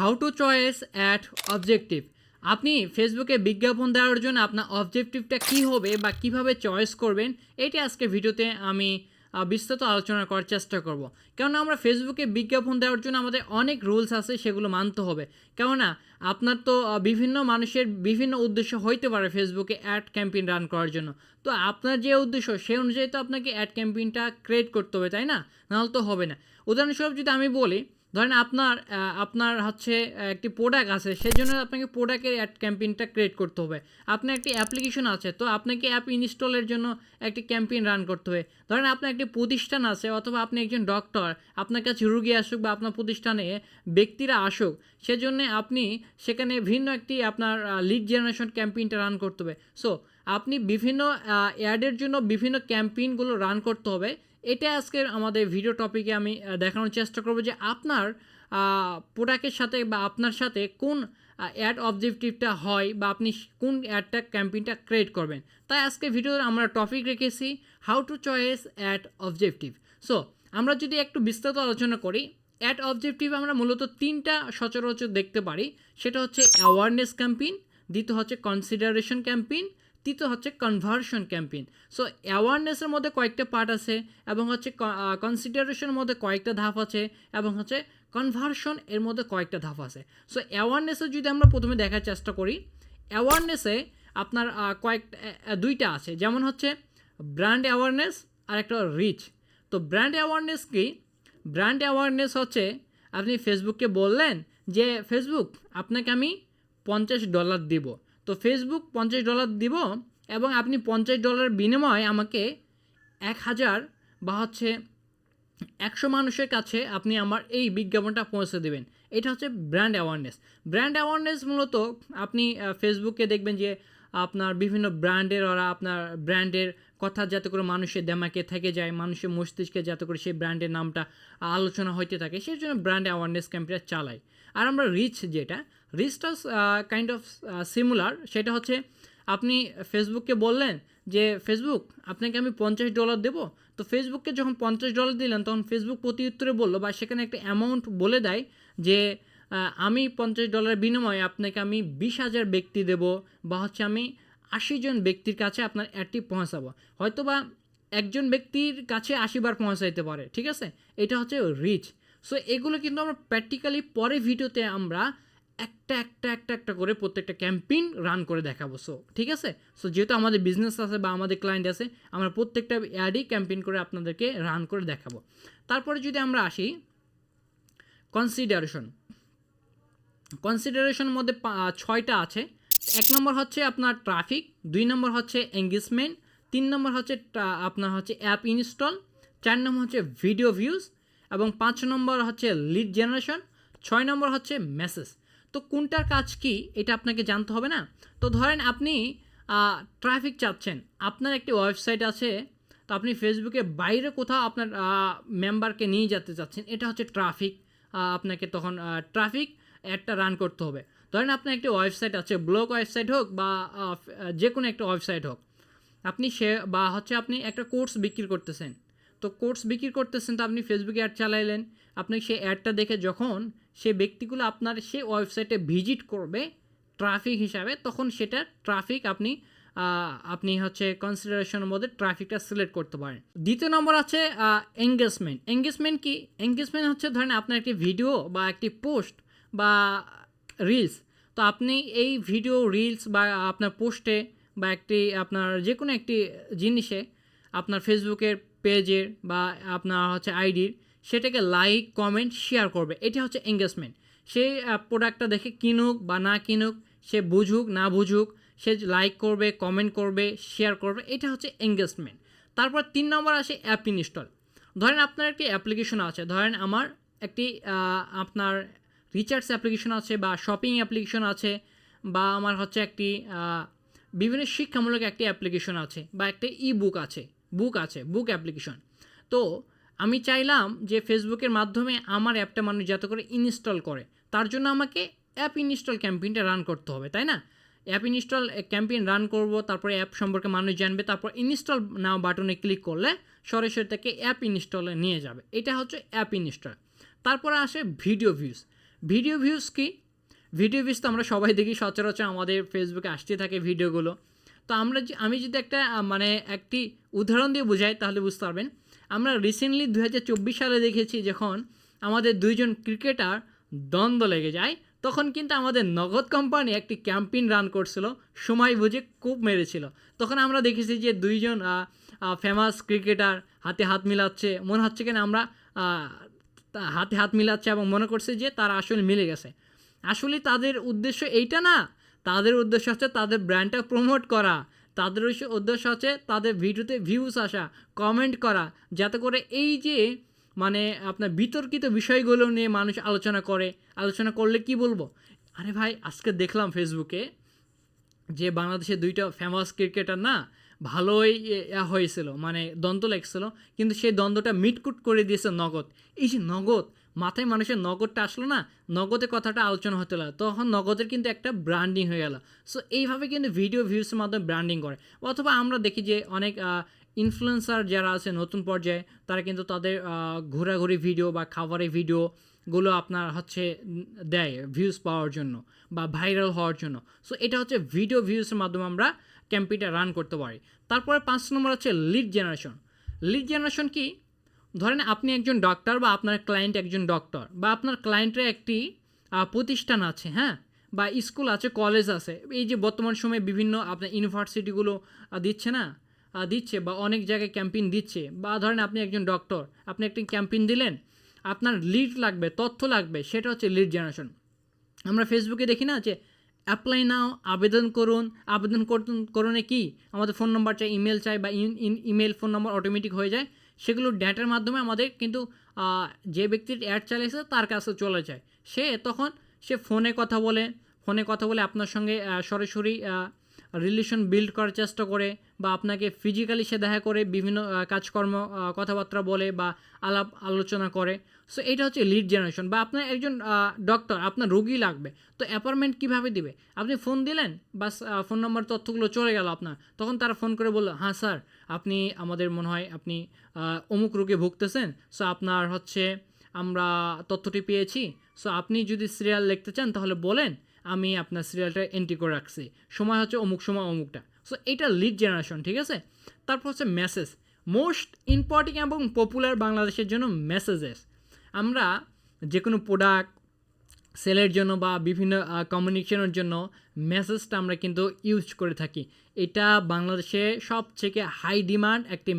How to choice at objective আপনি ফেসবুকে বিজ্ঞাপন দেওয়ার জন্য আপনার অবজেক্টিভটা কী হবে বা কীভাবে চয়েস করবেন, এটি আজকে ভিডিওতে আমি বিস্তারিত আলোচনা করার চেষ্টা করব। কেননা আমরা ফেসবুকে বিজ্ঞাপন দেওয়ার জন্য আমাদের অনেক রুলস আছে, সেগুলো মানতে হবে। কেননা আপনার তো বিভিন্ন মানুষের বিভিন্ন উদ্দেশ্য হইতে পারে ফেসবুকে অ্যাড ক্যাম্পেইন রান করার জন্য। তো আপনার যে উদ্দেশ্য সেই অনুযায়ী তো আপনাকে অ্যাড ক্যাম্পেইনটা ক্রিয়েট করতে হবে, তাই না? নাহলে তো হবে না। উদাহরণস্বরূপ যদি আমি বলি ধরেন আপনার আপনার হচ্ছে একটি প্রোডাক্ট আছে সেই জন্য আপনাকে প্রোডাক্টের অ্যাড ক্যাম্পেইনটা ক্রিয়েট করতে হবে। আপনার একটি অ্যাপ্লিকেশন আছে, তো আপনাকে অ্যাপ ইনস্টলের জন্য একটি ক্যাম্পেইন রান করতে হবে। ধরেন আপনার একটি প্রতিষ্ঠান আছে, অথবা আপনি একজন ডক্টর আপনার কাছে রুগী আসুক বা আপনার প্রতিষ্ঠানে ব্যক্তিরা আসুক, সেজন্য আপনি সেখানে ভিন্ন একটি আপনার লিড জেনারেশন ক্যাম্পেইনটা রান করতে হবে। সো আপনি বিভিন্ন অ্যাডের জন্য বিভিন্ন ক্যাম্পেইনগুলো রান করতে হবে এটা আজকের আমাদের ভিডিও টপিকে আমি দেখানোর চেষ্টা করব যে আপনার প্রোডাক্টের সাথে বা আপনার সাথে কোন অ্যাড অবজেক্টিভটা হয় বা আপনি কোন অ্যাডটা ক্যাম্পেইনটা ক্রিয়েট করবেন। তাই আজকে ভিডিওর আমরা টপিক রেখেছি how to choice ad objective so আমরা যদি একটু বিস্তারিত আলোচনা করি অ্যাড অবজেক্টিভ আমরা মূলত তিনটা সচরাচর দেখতে পারি। সেটা হচ্ছে অ্যাওয়ারনেস ক্যাম্পেইন দ্বিতীয় হচ্ছে কনসিডারেশন ক্যাম্পেইন তৃতীয় হচ্ছে কনভার্সন ক্যাম্পেইন সো অ্যাওয়ারনেসের মধ্যে কয়েকটা পার্ট আছে এবং হচ্ছে কনসিডারেশনের মধ্যে কয়েকটা ধাপ আছে এবং হচ্ছে কনভার্সন এর মধ্যে কয়েকটা ধাপ আছে। সো অ্যাওয়ারনেসে যদি আমরা প্রথমে দেখার চেষ্টা করি অ্যাওয়ারনেসে আপনার আহ, দুইটা আছে। যেমন হচ্ছে ব্র্যান্ড অ্যাওয়ারনেস আর একটা রিচ তো ব্র্যান্ড অ্যাওয়ারনেস কি? ব্র্যান্ড অ্যাওয়ারনেস হচ্ছে আপনি ফেসবুককে বললেন যে ফেসবুক আপনাকে আমি পঞ্চাশ ডলার দিব। তো ফেসবুক পঞ্চাশ ডলার দিব এবং আপনি পঞ্চাশ ডলার বিনিময়ে আমাকে এক হাজার বা হচ্ছে একশো মানুষের কাছে আপনি আমার এই বিজ্ঞাপনটা পৌঁছে দেবেন। এটা হচ্ছে ব্র্যান্ড অ্যাওয়ারনেস ব্র্যান্ড অ্যাওয়ারনেস মূলত আপনি ফেসবুকে দেখবেন যে আপনার বিভিন্ন ব্র্যান্ডের ওরা আপনার ব্র্যান্ডের কথা যাতে করে মানুষের দেমাকে থেকে যায়, মানুষের মস্তিষ্কে যাতে করে সেই ব্র্যান্ডের নামটা আলোচনা হইতে থাকে, সেই জন্য ব্র্যান্ড অ্যাওয়ারনেস ক্যাম্পেইন চালাই। আর আমরা রিচ যেটা রিচটা কাইন্ড অফ সিমুলার সেটা হচ্ছে আপনি ফেসবুককে বললেন যে ফেসবুক আপনাকে আমি পঞ্চাশ ডলার দেবো। তো ফেসবুককে যখন পঞ্চাশ ডলার দিলেন, তখন ফেসবুক প্রতি উত্তরে বলল বা সেখানে একটা অ্যামাউন্ট বলে দেয় যে আমি পঞ্চাশ ডলারের বিনিময়ে আপনাকে আমি বিশ হাজার ব্যক্তি দেব বা হচ্ছে আমি আশি জন ব্যক্তির কাছে আপনার অ্যাডটি পৌঁছাবো। হয়তো বা একজন ব্যক্তির কাছে আশিবার পৌঁছাইতে পারে, ঠিক আছে? এটা হচ্ছে রিচ সো এগুলো কিন্তু আমরা প্র্যাকটিক্যালি পরে ভিডিওতে আমরা একটা একটা একটা একটা করে প্রত্যেকটা ক্যাম্পেইন রান করে দেখাবো। সো ঠিক আছে? সো যেহেতু আমাদের বিজনেস আছে বা আমাদের ক্লায়েন্ট আছে, আমরা প্রত্যেকটা অ্যাডই ক্যাম্পেইন করে আপনাদেরকে রান করে দেখাবো। তারপরে যদি আমরা আসি কনসিডারেশন কনসিডারেশনের মধ্যে ছয়টা আছে। এক নম্বর হচ্ছে আপনার ট্রাফিক দুই নম্বর হচ্ছে এঙ্গেজমেন্ট তিন নম্বর হচ্ছে আপনার হচ্ছে অ্যাপ ইনস্টল চার নম্বর হচ্ছে ভিডিও ভিউজ এবং পাঁচ নম্বর হচ্ছে লিড জেনারেশন ছয় নম্বর হচ্ছে মেসেজ তো কোনটার কাজ কি এটা আপনাকে জানতে হবে না? তো ধরেন আপনি ট্রাফিক চাচ্ছেন। আপনার একটি ওয়েবসাইট আছে, তো আপনি ফেসবুকে বাইরে কোথাও আপনার মেম্বারকে নিয়ে যেতে চাচ্ছেন, এটা হচ্ছে ট্রাফিক আপনাকে তখন ট্রাফিক অ্যাডটা রান করতে হবে। ধরেন আপনার একটি ওয়েবসাইট আছে ব্লগ ওয়েবসাইট হোক বা যে কোনো একটা ওয়েবসাইট হোক। আপনি সে, বা হচ্ছে আপনি একটা কোর্স বিক্রি করতেছেন। তো কোর্স বিক্রি করতেছেন, তো আপনি ফেসবুকে অ্যাড চালাইলেন। আপনি সেই অ্যাডটা দেখে যখন সে ব্যক্তিগুলো আপনার সেই ওয়েবসাইটে ভিজিট করবে ট্রাফিক হিসাবে, তখন সেটা ট্রাফিক আপনি আপনি হচ্ছে কনসিডারেশনের মধ্যে ট্রাফিকটা সিলেক্ট করতে পারেন। দ্বিতীয় নম্বর আছে এঙ্গেজমেন্ট এঙ্গেজমেন্ট কি? এঙ্গেজমেন্ট হচ্ছে ধরেন আপনার একটি ভিডিও বা একটি পোস্ট বা রিলস তো আপনি এই ভিডিও রিলস বা আপনার পোস্টে বা একটি আপনার যে কোনো একটি জিনিসে আপনার ফেসবুকের পেজের বা আপনার হচ্ছে আইডির সেটাকে লাইক কমেন্ট শেয়ার করবে। এটা হচ্ছে এঙ্গেজমেন্ট সেই প্রোডাক্টটা দেখে কিনুক বা না কিনুক, সে বুঝুক, না বুঝুক, সে লাইক করবে কমেন্ট করবে শেয়ার করবে, এটা হচ্ছে এঙ্গেজমেন্ট তারপর তিন নম্বর আসে অ্যাপ ইনস্টল ধরেন আপনার একটি অ্যাপ্লিকেশন আছে, ধরেন আমার একটি আপনার রিচার্জ অ্যাপ্লিকেশন আছে বা শপিং অ্যাপ্লিকেশন আছে বা আমার হচ্ছে একটি বিভিন্ন শিক্ষামূলক একটি অ্যাপ্লিকেশন আছে বা একটা ই বুক আছে বুক আছে বুক অ্যাপ্লিকেশন তো আমি চাইলাম যে ফেসবুকের মাধ্যমে আমার অ্যাপটা মানুষ যাতে করে ইনস্টল করে। তার জন্য আমাকে অ্যাপ ইনস্টল ক্যাম্পেইনটা রান করতে হবে, তাই না? অ্যাপ ইনস্টল ক্যাম্পেইন রান করব, তারপরে অ্যাপ সম্পর্কে মানুষ জানবে, তারপর ইনস্টল নাও বাটনে ক্লিক করলে সরাসরি তাকে অ্যাপ ইনস্টলে নিয়ে যাবে। এটা হচ্ছে অ্যাপ ইনস্টল। তারপরে আসে ভিডিও ভিউজ। ভিডিও ভিউজ কি? ভিডিও ভিউজ তো আমরা সবাই দেখি, সচরাচর আমাদের ফেসবুকে আসতে থাকে ভিডিওগুলো। তো আমরা আমি যদি একটা মানে একটি উদাহরণ দিয়ে বোঝাই, তাহলে বুঝতে পারবেন। আমরা রিসেন্টলি দু হাজার চব্বিশ সালে দেখেছি যখন আমাদের দুইজন ক্রিকেটার দ্বন্দ্ব লেগে যায়, তখন কিন্তু আমাদের নগদ কোম্পানি একটি ক্যাম্পেইন রান করছিল, সময় বুঝে কূপ মেরেছিল। তখন আমরা দেখেছি যে দুইজন ফেমাস ক্রিকেটার হাতে হাত মিলাচ্ছে, মনে হচ্ছে কিনা আমরা হাতে হাত মিলাচ্ছে এবং মনে করছে যে তারা আসলে মিলে গেছে। আসলে তাদের উদ্দেশ্য এইটা না, তাদের উদ্দেশ্য হচ্ছে তাদের ব্র্যান্ডটা প্রমোট করা। তাদের উদ্দেশ্য- হচ্ছে তাদের ভিডিওতে ভিউজ আসা কমেন্ট করা, যাতে করে এই যে মানে আপনার বিতর্কিত বিষয়গুলো নিয়ে মানুষ আলোচনা করে, আলোচনা করলে কি বলব? আরে ভাই, আজকে দেখলাম ফেসবুকে যে বাংলাদেশের দুইটা ফেমাস ক্রিকেটার না ভালোই হয়েছিল মানে দ্বন্দ্ব লেগছিল, কিন্তু সেই দ্বন্দ্বটা মিটকুট করে দিয়েছে নগদ। এই যে নগদ মাথায় মানুষের নগদটা আসলো না নগদের কথাটা আলোচনা হতে লাগল। তখন নগদের কিন্তু একটা ব্র্যান্ডিং হয়ে গেল। সো এইভাবে কিন্তু ভিডিও ভিউসের মাধ্যমে ব্র্যান্ডিং করে। অথবা আমরা দেখি যে অনেক ইনফ্লুয়েন্সার যারা আছে নতুন পর্যায়ে, তারা কিন্তু তাদের ঘোরাঘুরি ভিডিও বা খাবারের ভিডিওগুলো আপনার হচ্ছে দেয় ভিউজ পাওয়ার জন্য বা ভাইরাল হওয়ার জন্য। সো এটা হচ্ছে ভিডিও ভিউসের মাধ্যমে আমরা ক্যাম্পেইনটা রান করতে পারি। তারপরে পাঁচ নম্বর হচ্ছে লিড জেনারেশন লিড জেনারেশন কি? ধরেন আপনি একজন ডক্টর বা আপনার ক্লায়েন্ট একজন ডক্টর বা আপনার ক্লায়েন্টের একটি প্রতিষ্ঠান আছে হ্যাঁ? বা স্কুল আছে কলেজ আছে। এই যে বর্তমান সময়ে বিভিন্ন আপনার ইউনিভার্সিটিগুলো দিচ্ছে না? দিচ্ছে বা অনেক জায়গায় ক্যাম্পেইন দিচ্ছে। বা ধরেন আপনি একজন ডক্টর আপনি একটি ক্যাম্পেইন দিলেন, আপনার লিড লাগবে, তথ্য লাগবে, সেটা হচ্ছে লিড জেনারেশন আমরা ফেসবুকে দেখি না যে অ্যাপ্লাই নাও আবেদন করুন আবেদন করুন, করণে কি? আমাদের ফোন নম্বর চাই ইমেল চাই বা ইমেল ফোন নম্বর অটোমেটিক হয়ে যায়। সেগুলো ডেটার মাধ্যমে আমাদের কিন্তু যে ব্যক্তির অ্যাড চালিয়েছে তার কাছে চলে যায়। সে তখন সে ফোনে কথা বলে ফোনে কথা বলে আপনার সঙ্গে সরাসরি রিলেশন বিল্ড করার চেষ্টা করে বা আপনাকে ফিজিক্যালি সে দেখা করে, বিভিন্ন কাজকর্ম কথাবার্তা বলে বা আলাপ আলোচনা করে। সো এটা হচ্ছে লিড জেনারেশন বা আপনার একজন ডক্টর আপনার রোগী লাগবে। তো অ্যাপয়েন্টমেন্ট কীভাবে দিবে? আপনি ফোন দিলেন, বাস ফোন নম্বর তথ্যগুলো চলে গেল আপনার। তখন তারা ফোন করে বলল হ্যাঁ স্যার আপনি আমাদের মনে হয় আপনি অমুক রোগে ভুগতেছেন। সো আপনার হচ্ছে আমরা তথ্যটি পেয়েছি। সো আপনি যদি সিরিয়াল লিখতে চান তাহলে বলেন। আমি আপনার সিরিয়ালটা এন্ট্রি করে রাখছি। সময় হচ্ছে অমুক সময় অমুকটা। সো এটা লিড জেনারেশন ঠিক আছে? তারপর হচ্ছে মেসেজ মোস্ট ইম্পর্টেন্ট এবং পপুলার বাংলাদেশের জন্য মেসেজেস আমরা যে কোনো প্রোডাক্ট সেলের জন্য বা বিভিন্ন কমিউনিকেশনের জন্য মেসেজটা আমরা কিন্তু ইউজ করে থাকি। এটা বাংলাদেশে সবথেকে হাই ডিমান্ড একটি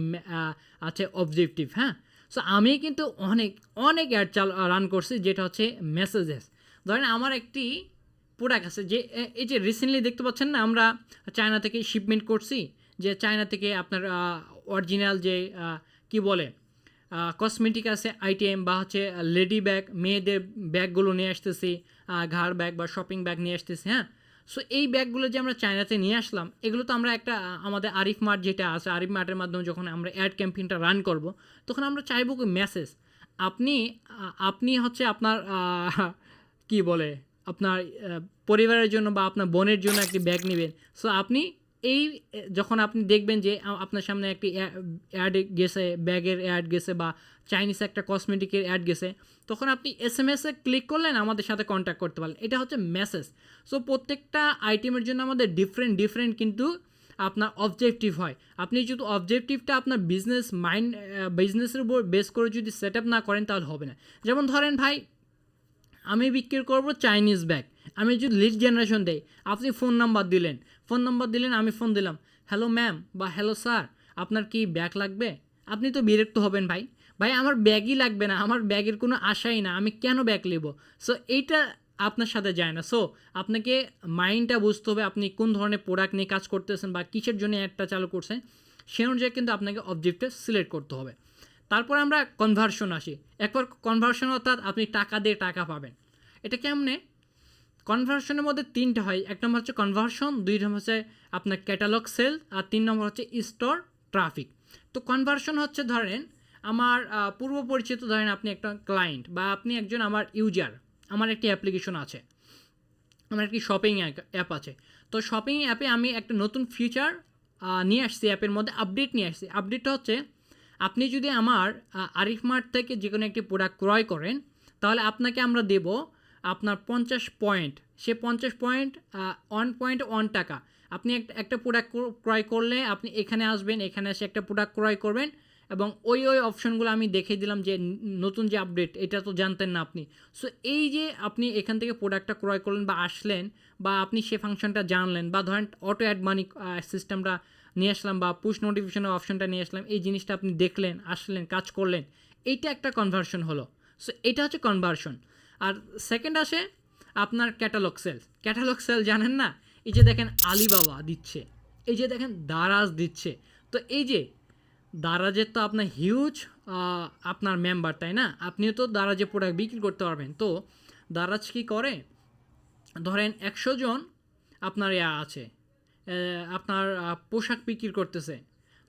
আছে অবজেক্টিভ হ্যাঁ? সো আমি কিন্তু অনেক অনেক অ্যাড চাল রান করছি যেটা হচ্ছে মেসেজেস ধরেন আমার একটি প্রোডাক্ট আছে যে এই যে রিসেন্টলি দেখতে পাচ্ছেন না, আমরা চায়না থেকে শিপমেন্ট করছি, যে চায়না থেকে আপনার অরিজিনাল যে কি বলে কসমেটিক আছে আইটেম বা হচ্ছে লেডি ব্যাগ মেয়েদের ব্যাগগুলো নিয়ে আসতেছি ঘাড় ব্যাগ বা শপিং ব্যাগ নিয়ে আসতেছি হ্যাঁ? সো এই ব্যাগগুলো যে আমরা চায়নাতে নিয়ে আসলাম, এগুলো তো আমরা একটা আমাদের আরিফ মার্ট যেটা আছে, আরিফ মার্টের মাধ্যমে যখন আমরা অ্যাড ক্যাম্পেইনটা রান করব, তখন আমরা চাইব কি মেসেজ আপনি আপনি হচ্ছে আপনার কি বলে আপনার পরিবারের জন্য বা আপনার বোনের জন্য একটি ব্যাগ নেবেন। সো আপনি এই, যখন আপনি দেখবেন যে আপনার সামনে একটি অ্যাড গেছে ব্যাগের অ্যাড গেছে বা চাইনিজ একটা কসমেটিকের অ্যাড গেছে, তখন আপনি এস এম এসে ক্লিক করলেন, আমাদের সাথে কন্ট্যাক্ট করতে পারলেন। এটা হচ্ছে মেসেজ সো প্রত্যেকটা আইটেমের জন্য আমাদের ডিফারেন্ট ডিফারেন্ট কিন্তু আপনার অবজেক্টিভ হয়। আপনি যদি অবজেক্টিভটা আপনার বিজনেস মাইন্ড বিজনেসের উপর বেস করে যদি সেট আপ না করেন, তাহলে হবে না। যেমন ধরেন ভাই আমি বিক্রি করব চাইনিজ ব্যাগ আমি যদি লিড জেনারেশন দেই, আপনি ফোন নাম্বার দিলেন। ফোন নাম্বার দিলেন, আমি ফোন দিলাম। হ্যালো ম্যাম বা হ্যালো স্যার আপনার কি ব্যাগ লাগবে? আপনি তো বিরক্ত হবেন ভাই। ভাই, আমার ব্যাগই লাগবে না। আমার ব্যাগের কোনো আশাই না। আমি কেন ব্যাগ নেব সো এইটা আপনার সাথে যায় না। সো আপনাকে মাইন্ডটা বুঝতে হবে আপনি কোন ধরনের প্রোডাক্ট নিয়ে কাজ করতেছেন বা কিসের জন্য অ্যাডটা চালু করছেন। সে অনুযায়ী কিন্তু আপনাকে অবজেক্টটা সিলেক্ট করতে হবে। তারপর আমরা কনভার্সন আসি। একবার কনভার্সন অর্থাৎ আপনি টাকা দিয়ে টাকা পাবেন। এটা কেমনে? কনভার্সনের মধ্যে তিনটা হয়। এক নম্বর হচ্ছে কনভার্সন দুই নম্বর হচ্ছে আপনার ক্যাটালগ সেল আর তিন নম্বর হচ্ছে স্টোর ট্রাফিক তো কনভার্সন হচ্ছে ধরেন, আমার পূর্ব পরিচিত ধরেন আপনি একটা ক্লায়েন্ট বা আপনি একজন আমার ইউজার আমার একটি অ্যাপ্লিকেশন আছে। আমার একটি শপিং অ্যাপ আছে। তো শপিং অ্যাপে আমি একটা নতুন ফিচার নিয়ে আসছি অ্যাপের মধ্যে আপডেট নিয়ে আসছি। আপডেটটা হচ্ছে আপনি যদি আমার আরিফ মার্ট থেকে যে কোনো একটি প্রোডাক্ট ক্রয় করেন, তাহলে আপনাকে আমরা দেব আপনার পঞ্চাশ পয়েন্ট সে পঞ্চাশ পয়েন্ট ওয়ান পয়েন্ট ওয়ান টাকা। আপনি একটা প্রোডাক্ট ক্রয় করলে আপনি এখানে আসবেন, এখানে এসে একটা প্রোডাক্ট ক্রয় করবেন এবং ওই ওই অপশনগুলো আমি দেখে দিলাম যে নতুন যে আপডেট এটা তো জানতেন না আপনি। সো এই যে আপনি এখান থেকে প্রোডাক্টটা ক্রয় করলেন বা আসলেন বা আপনি সে ফাংশনটা জানলেন বা ধরেন অটো অ্যাড মানি সিস্টেমটা নিয়ে আসলাম বা পুশ নোটিফিকেশনের অপশনটা নিয়ে আসলাম, এই জিনিসটা আপনি দেখলেন, আসলেন, কাজ করলেন, এইটা একটা কনভার্সন হলো। সো এটা হচ্ছে কনভার্সন আর সেকেন্ড আসে আপনার ক্যাটালগ সেল ক্যাটালগ সেল জানেন না? এই যে দেখেন আলিবাবা দিচ্ছে, এই যে দেখেন দারাজ দিচ্ছে। তো এই যে দারাজের তো আপনার হিউজ আপনার মেম্বার তাই না? আপনিও তো দারাজে প্রোডাক্ট বিক্রি করতে পারবেন। তো দারাজ কি করে? ধরেন একশো জন আপনার ইয়া আছে আপনার পোশাক বিক্রি করতেছে।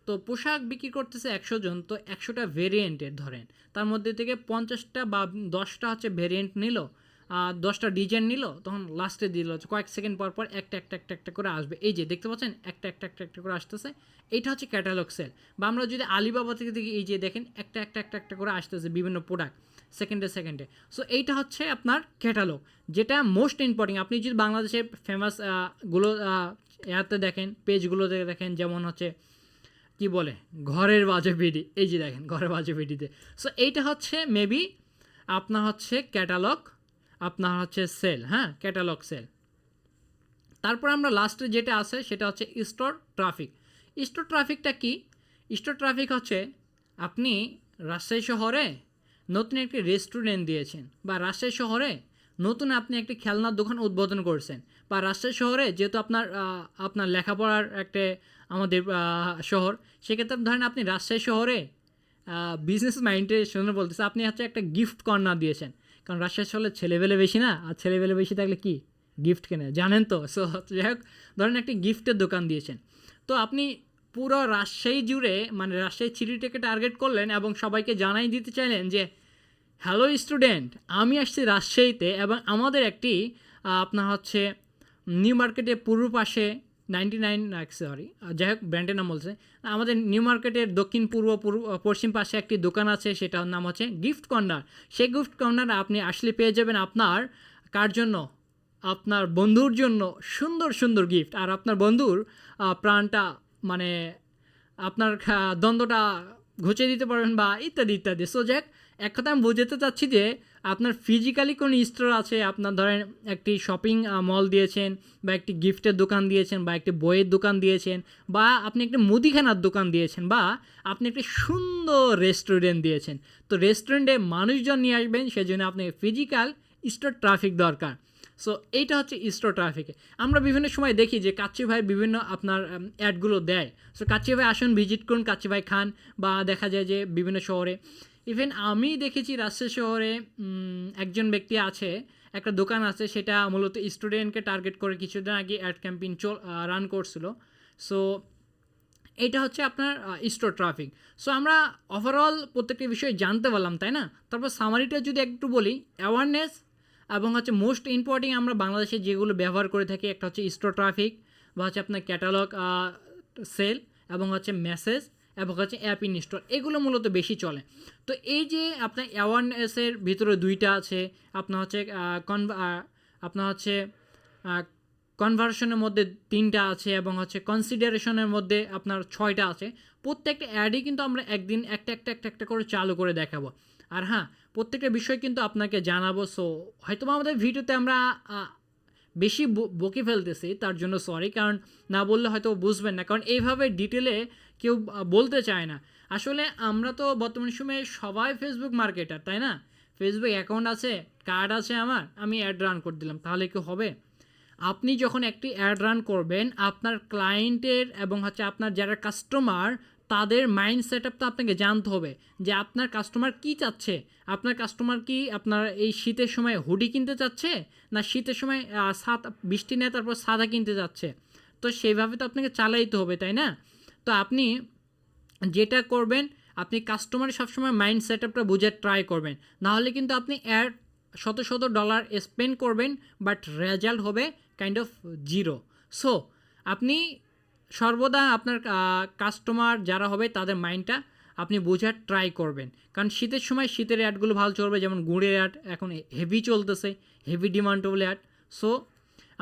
তো পোশাক বিক্রি করতেছে একশো জন, তো একশোটা ভেরিয়েন্টের ধরেন। তার মধ্যে থেকে পঞ্চাশটা বা দশটা হচ্ছে ভেরিয়েন্ট নিল আর দশটা ডিজাইন নিল, তখন লাস্টে দিল হচ্ছে কয়েক সেকেন্ড পর পর একটা একটা একটা একটা করে আসবে। এই যে, দেখতে পাচ্ছেন? একটা একটা একটা একটা করে আসতেছে। এইটা হচ্ছে ক্যাটালগ সেল বা আমরা যদি আলিবাবা থেকে দেখি, এই যে দেখেন, একটা একটা একটা একটা করে আসতেছে বিভিন্ন প্রোডাক্ট সেকেন্ডে সেকেন্ডে সো এইটা হচ্ছে আপনার ক্যাটালগ যেটা মোস্ট ইম্পর্টেন্ট আপনি যদি বাংলাদেশের ফেমাসগুলো ইয়াতে দেখেন, পেজগুলোতে দেখেন যেমন হচ্ছে, কি বলে, ঘরের বাজে বিডি এই যে দেখেন, ঘরের বাজে বিডিতে সো এইটা হচ্ছে মেবি আপনার হচ্ছে ক্যাটালগ আপনার হচ্ছে সেল হ্যাঁ ক্যাটালগ সেল তারপর আমরা লাস্টে যেটা আছে, সেটা হচ্ছে স্টোর ট্রাফিক স্টোর ট্রাফিকটা কি? স্টোর ট্রাফিক হচ্ছে, আপনি রাজশাহী শহরে নতুন একটি রেস্টুরেন্ট দিয়েছেন, বা রাজশাহী শহরে নতুন আপনি একটি খেলনার দোকান উদ্বোধন করছেন। বা রাজশাহী শহরে যেহেতু আপনার আপনার লেখাপড়ার একটা আমাদের শহর, সেক্ষেত্রে ধরেন আপনি রাজশাহী শহরে বিজনেস মাইন্ডের শুনে বলতেছে, আপনি হচ্ছে একটা গিফট কর্নার দিয়েছেন। কারণ রাজশাহী শহরে ছেলেবেলে বেশি না, আর ছেলেবেলে বেশি থাকলে কি? গিফট কেনে, জানেন তো। সো যাই হোক, ধরেন একটি গিফটের দোকান দিয়েছেন। তো আপনি পুরো রাজশাহী জুড়ে মানে রাজশাহী সিটিটাকে টার্গেট করলেন এবং সবাইকে জানাই দিতে চাইলেন যে হ্যালো স্টুডেন্ট আমি আসছি রাজশাহীতে এবং আমাদের একটি আপনার হচ্ছে নিউ মার্কেটের পূর্ব পাশে নাইনটি নাইন সরি যাই হোক ব্র্যান্ডের নাম বলছে। আমাদের নিউ মার্কেটের দক্ষিণ, পূর্ব পূর্ব পশ্চিম পাশে একটি দোকান আছে, সেটার নাম হচ্ছে গিফট কর্নার সেই গিফট কর্নার আপনি আসলে পেয়ে যাবেন আপনার, কার জন্য? আপনার বন্ধুর জন্য সুন্দর সুন্দর গিফট আর আপনার বন্ধুর প্রাণটা মানে আপনার দ্বন্দ্বটা ঘুচিয়ে দিতে পারবেন বা ইত্যাদি ইত্যাদি। সো যাক এক কথা আমি বোঝাতে চাচ্ছি যে আপনার ফিজিক্যালি কোনো স্টোর আছে? আপনার ধরেন একটি শপিং মল দিয়েছেন বা একটি গিফটের দোকান দিয়েছেন বা একটি বইয়ের দোকান দিয়েছেন বা আপনি একটি মুদিখানার দোকান দিয়েছেন বা আপনি একটি সুন্দর রেস্টুরেন্ট দিয়েছেন। তো রেস্টুরেন্টে মানুষজন নিয়ে আসবেন, সেজন্য আপনি ফিজিক্যাল স্টোর ট্রাফিক দরকার। সো এইটা হচ্ছে স্টোর ট্রাফিকে আমরা বিভিন্ন সময় দেখি যে কাচ্চি ভাই বিভিন্ন আপনার অ্যাডগুলো দেয়। সো কাচ্চি ভাই আসুন ভিজিট করুন, কাচ্চি ভাই খান বা দেখা যায় যে বিভিন্ন শহরে। ইভেন আমি দেখেছি রাজশাহী শহরে একজন ব্যক্তি আছে, একটা দোকান আছে, সেটা মূলত স্টুডেন্টকে টার্গেট করে কিছুদিন আগে অ্যাড ক্যাম্পেইন চল রান করছিল। সো এইটা হচ্ছে আপনার স্টোর ট্রাফিক সো আমরা ওভারঅল প্রত্যেকটি বিষয় জানতে পারলাম, তাই না? তারপর সামারিটা যদি একটু বলি অ্যাওয়ারনেস এবং হচ্ছে মোস্ট ইম্পর্টেন্ট আমরা বাংলাদেশে যেগুলো ব্যবহার করে থাকি, একটা হচ্ছে স্টোর ট্রাফিক বা হচ্ছে আপনার ক্যাটালগ সেল এবং হচ্ছে মেসেজ এবং হচ্ছে অ্যাপ ইনস্টল এগুলো মূলত বেশি চলে। তো এই যে আপনার অ্যাওয়ারনেসের ভিতরে দুইটা আছে, আপনার হচ্ছে কন আপনার হচ্ছে কনভার্সনের মধ্যে তিনটা আছে এবং হচ্ছে কনসিডারেশনের মধ্যে আপনার ছয়টা আছে। প্রত্যেকটা অ্যাডই কিন্তু আমরা একদিন একটা একটা একটা একটা করে চালু করে দেখাবো। আর হ্যাঁ প্রত্যেকটা বিষয় কিন্তু আপনাকে জানাব। সো হয়তো আমাদের ভিডিওতে আমরা বেশি বকে ফেলতেছি, তার জন্য সরি কারণ না বললে হয়তো বুঝবেন না। কারণ এইভাবে ডিটেলে কেউ বলতে চায় না। আসলে আমরা তো বর্তমান সময়ে সবাই ফেসবুক মার্কেটার তাই না? ফেসবুক অ্যাকাউন্ট আছে কার্ড আছে আমার, আমি অ্যাড রান করে দিলাম, তাহলে কি হবে? আপনি যখন একটি অ্যাড রান করবেন, আপনার ক্লায়েন্টের এবং হচ্ছে আপনার যারা কাস্টমার তাদের মাইন্ড সেট আপ তো আপনাকে জানতে হবে যে আপনার কাস্টমার কি চাচ্ছে? আপনার কাস্টমার কি আপনার এই শীতের সময় হুডি কিনতে চাচ্ছে? না শীতের সময় সাদা বৃষ্টি নেয় তারপর সাদা কিনতে চাচ্ছে? তো সেইভাবে তো আপনাকে চালাইতে হবে, তাই না? তো আপনি যেটা করবেন, আপনি কাস্টমারের সবসময় মাইন্ড সেট আপটা বুঝে ট্রাই করবেন। নাহলে কিন্তু আপনি অ্যাড শত শত ডলার স্পেন্ড করবেন বাট রেজাল্ট হবে কাইন্ড অফ জিরো সো আপনি সর্বদা আপনার কাস্টমার যারা হবে তাদের মাইন্ডটা আপনি বোঝার ট্রাই করবেন। কারণ শীতের সময় শীতের অ্যাডগুলো ভালো চলবে, যেমন গুঁড়ের অ্যাড এখন হেভি চলতেছে হেভি ডিমান্ডেবল অ্যাড সো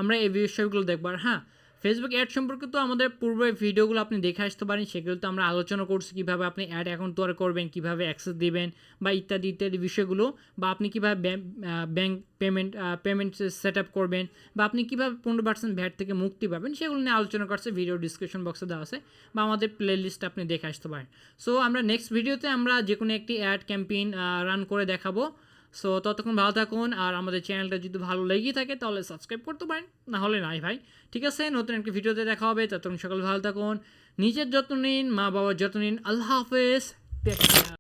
আমরা এই বিষয়গুলো দেখব। আর হ্যাঁ ফেসবুক অ্যাড সম্পর্কে তো আমাদের পূর্বের ভিডিওগুলো আপনি দেখে আসতে পারেন, সেগুলো তো আমরা আলোচনা করছি কীভাবে আপনি অ্যাড অ্যাকাউন্ট তৈরি করবেন, কীভাবে অ্যাক্সেস দিবেন বা ইত্যাদি ইত্যাদি বিষয়গুলো বা আপনি কীভাবে bank payment payment set up করবেন বা আপনি কীভাবে পনেরো পার্সেন্ট ভ্যাট থেকে মুক্তি পাবেন, সেগুলো নিয়ে আলোচনা করছে ভিডিও ডিসক্রিপশন বক্সে দেওয়া আছে বা আমাদের প্লে লিস্ট আপনি দেখে আসতে পারেন। সো আমরা নেক্সট ভিডিওতে আমরা যে কোনো একটি অ্যাড ক্যাম্পেইন রান করে দেখাবো। সো ততক্ষণ ভালো থাকুন, আর আমাদের চ্যানেলটা যদি ভালো লেগেই থাকে, তাহলে সাবস্ক্রাইব করতে পারেন। না হলে নাই ভাই। ঠিক আছে, নতুন একটি ভিডিওতে দেখা হবে। ততক্ষণ সকল ভালো থাকুন। নিজের যত্ন নিন মা বাবার যত্ন নিন। আল্লাহ হাফেজ।